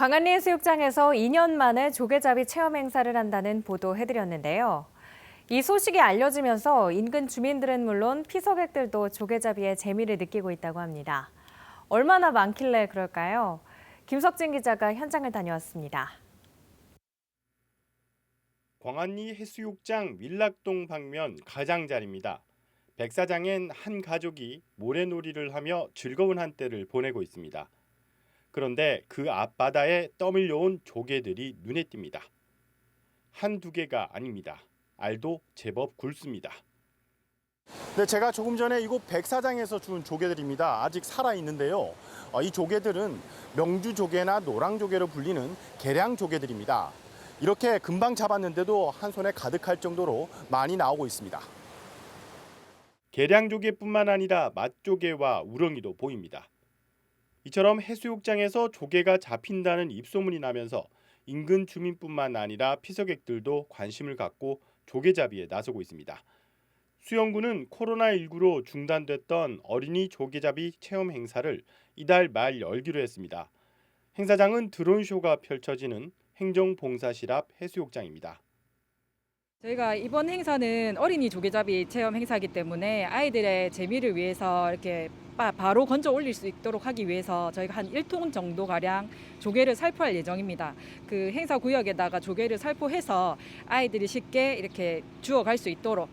광안리 해수욕장에서 2년 만에 조개잡이 체험 행사를 한다는 보도 해드렸는데요. 이 소식이 알려지면서 인근 주민들은 물론 피서객들도 조개잡이의 재미를 느끼고 있다고 합니다. 얼마나 많길래 그럴까요? 김석진 기자가 현장을 다녀왔습니다. 광안리 해수욕장 밀락동 방면 가장자리입니다. 백사장엔 한 가족이 모래놀이를 하며 즐거운 한때를 보내고 있습니다. 그런데 그 앞바다에 떠밀려온 조개들이 눈에 띕니다. 한두 개가 아닙니다. 알도 제법 굵습니다. 네, 제가 조금 전에 이곳 백사장에서 준 조개들입니다. 아직 살아 있는데요. 어, 이 조개들은 명주 조개나 노랑 조개로 불리는 계량 조개들입니다. 이렇게 금방 잡았는데도 한 손에 가득할 정도로 많이 나오고 있습니다. 계량 조개뿐만 아니라 맛조개와 우렁이도 보입니다. 이처럼 해수욕장에서 조개가 잡힌다는 입소문이 나면서 인근 주민뿐만 아니라 피서객들도 관심을 갖고 조개잡이에 나서고 있습니다. 수영구는 코로나19로 중단됐던 어린이 조개잡이 체험 행사를 이달 말 열기로 했습니다. 행사장은 드론쇼가 펼쳐지는 행정봉사실 앞 해수욕장입니다. 저희가 이번 행사는 어린이 조개잡이 체험 행사이기 때문에 아이들의 재미를 위해서 이렇게 바, 바로 건져 올릴 수 있도록 하기 위해서 저희가 한 1톤 정도 가량 조개를 살포할 예정입니다. 그 행사 구역에다가 조개를 살포해서 아이들이 쉽게 이렇게 주워 갈 수 있도록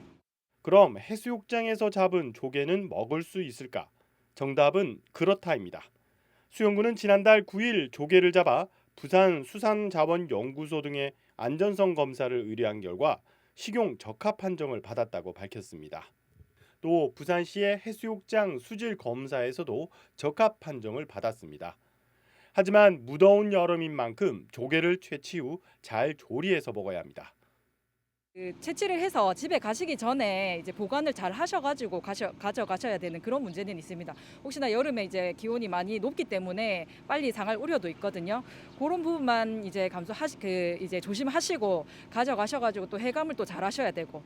그럼 해수욕장에서 잡은 조개는 먹을 수 있을까? 정답은 그렇다입니다. 수영구는 지난달 9일 조개를 잡아 부산 수산자원연구소 등의 안전성 검사를 의뢰한 결과 식용 적합 판정을 받았다고 밝혔습니다. 또 부산시의 해수욕장 수질 검사에서도 적합 판정을 받았습니다. 하지만 무더운 여름인 만큼 조개를 채취 후 잘 조리해서 먹어야 합니다. 그 채취를 해서 집에 가시기 전에 이제 보관을 잘 하셔가지고 가셔, 가져가셔야 되는 그런 문제는 있습니다. 혹시나 여름에 이제 기온이 많이 높기 때문에 빨리 상할 우려도 있거든요. 그런 부분만 이제 감소하시 그 이제 조심하시고 가져가셔가지고 또 해감을 또 잘 하셔야 되고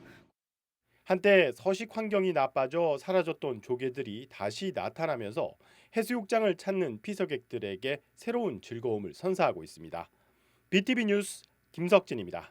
한때 서식 환경이 나빠져 사라졌던 조개들이 다시 나타나면서 해수욕장을 찾는 피서객들에게 새로운 즐거움을 선사하고 있습니다. BTV 뉴스 김석진입니다.